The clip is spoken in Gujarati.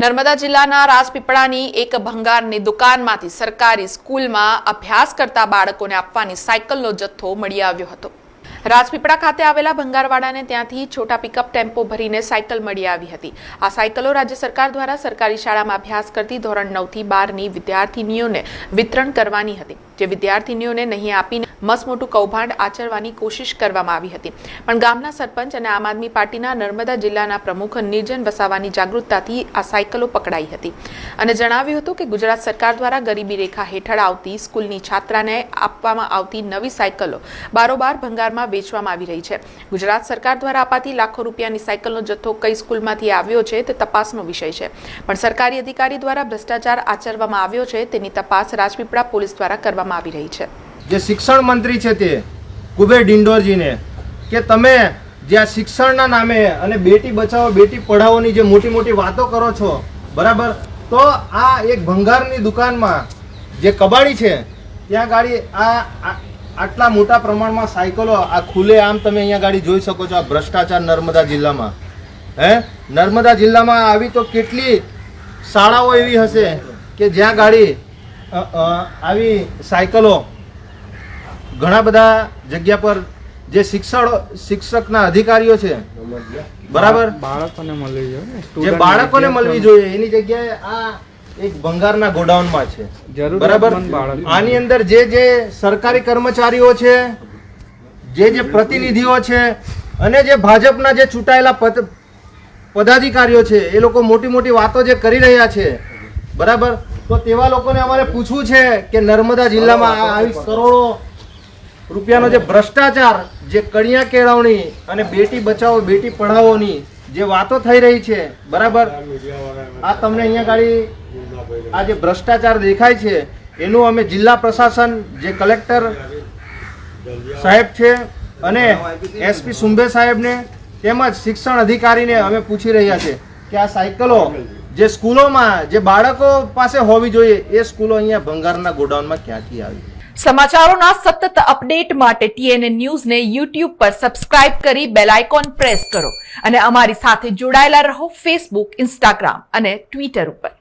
નર્મદા જિલ્લાના રાજપીપળાની એક ભંગારની દુકાનમાંથી સરકારી સ્કૂલમાં અભ્યાસ કરતા બાળકોને આપવાની સાયકલનો જથ્થો મળી આવ્યો હતો. રાજપીપળા ખાતે આવેલા ભંગારવાડાને ત્યાંથી છોટા પિકઅપ ટેમ્પો ભરીને સાયકલ મળી આવી હતી. આ સાયકલો રાજ્ય સરકાર દ્વારા સરકારી શાળામાં અભ્યાસ કરતી ધોરણ નવથી બારની વિદ્યાર્થીનીઓને વિતરણ કરવાની હતી. જે વિદ્યાર્થીનીઓને નહીં આપીને મસમોટું કૌભાંડ આચરવાની કોશિશ કરવામાં આવી હતી. પણ ગામના સરપંચ અને આમ આદમી પાર્ટીના નર્મદા જિલ્લાના પ્રમુખ નિર્જન વસાવાની જાગૃતતાથી આ સાયકલો પકડાઈ હતી અને જણાવ્યું હતું કે ગુજરાત સરકાર દ્વારા ગરીબી રેખા હેઠળ આવતી સ્કૂલની છાત્રાને આપવામાં આવતી નવી સાયકલો બારોબાર ભંગારમાં વેચવામાં આવી રહી છે. ગુજરાત સરકાર દ્વારા અપાતી લાખો રૂપિયાની સાયકલનો જથ્થો કઈ સ્કૂલમાંથી આવ્યો છે તે તપાસનો વિષય છે. પણ સરકારી અધિકારી દ્વારા ભ્રષ્ટાચાર આચરવામાં આવ્યો છે તેની તપાસ રાજપીપળા પોલીસ દ્વારા કરવામાં આવી રહી છે. જે શિક્ષણ મંત્રી છે તે, કુબેર ડિંડોરજીને, કે તમે જે આ શિક્ષણના નામે અને બેટી બચાવો, બેટી પઢાઓની જે મોટી મોટી વાતો કરો છો, બરાબર? તો આ એક ભંગારની દુકાનમાં જે કબાડી છે, ત્યાં ગાડી આ, આટલા મોટા પ્રમાણમાં સાયકલો આ ખુલે આમ તમે અહીંયા ગાડી જોઈ શકો છો, આ ભ્રષ્ટાચાર નર્મદા જિલ્લામાં. હે? નર્મદા જિલ્લામાં આવી તો કેટલી શાળાઓ એવી હશે કે જ્યાં ગાડી આવી સાયકલો ઘણા બધા જગ્યા પર જે શિક્ષણ શિક્ષકના અધિકારીઓ છે બરાબર? બાળકોને મળવી જોઈએ જે બાળકોને મળવી જોઈએ એની જગ્યાએ આ એક ભંગારના ગોડાઉનમાં છે બરાબર? આની અંદર જે જે સરકારી કર્મચારીઓ છે જે જે પ્રતિનિધિઓ છે અને જે ભાજપના જે ચૂંટાયેલા પદ પદાધિકારીઓ છે એ લોકો મોટી મોટી વાતો જે કરી રહ્યા છે બરાબર? તો તેવા લોકોને અમારે પૂછવું છે કે નર્મદા જિલ્લામાં આવી કરોડો રૂપિયાનો જે ભ્રષ્ટાચાર, જે કડિયા કેળવણી અને બેટી બચાવો, બેટી પઢાઓની જે વાતો થઈ રહી છે, બરાબર? આ તમને અહીંયા ગાડી આ જે ભ્રષ્ટાચાર દેખાય છે, એનું અમે જિલ્લા પ્રશાસન જે કલેક્ટર સાહેબ છે અને એસપી સુંબે સાહેબને તેમજ શિક્ષણ અધિકારીને અમે પૂછી રહ્યા છે કે આ સાયકલો જે સ્કૂલોમાં જે બાળકો પાસે હોવી જોઈએ, એ સ્કૂલો અહીંયા ભંગારના ગોડાઉનમાં ક્યાંથી આવી? સમાચારોના સતત અપડેટ માટે ટીએનએ ન્યૂઝને યુટ્યુબ પર સબસ્ક્રાઇબ કરી બેલ આઇકોન પ્રેસ કરો અને અમારી સાથે જોડાયેલા રહો ફેસબુક, ઇન્સ્ટાગ્રામ અને ટ્વિટર ઉપર.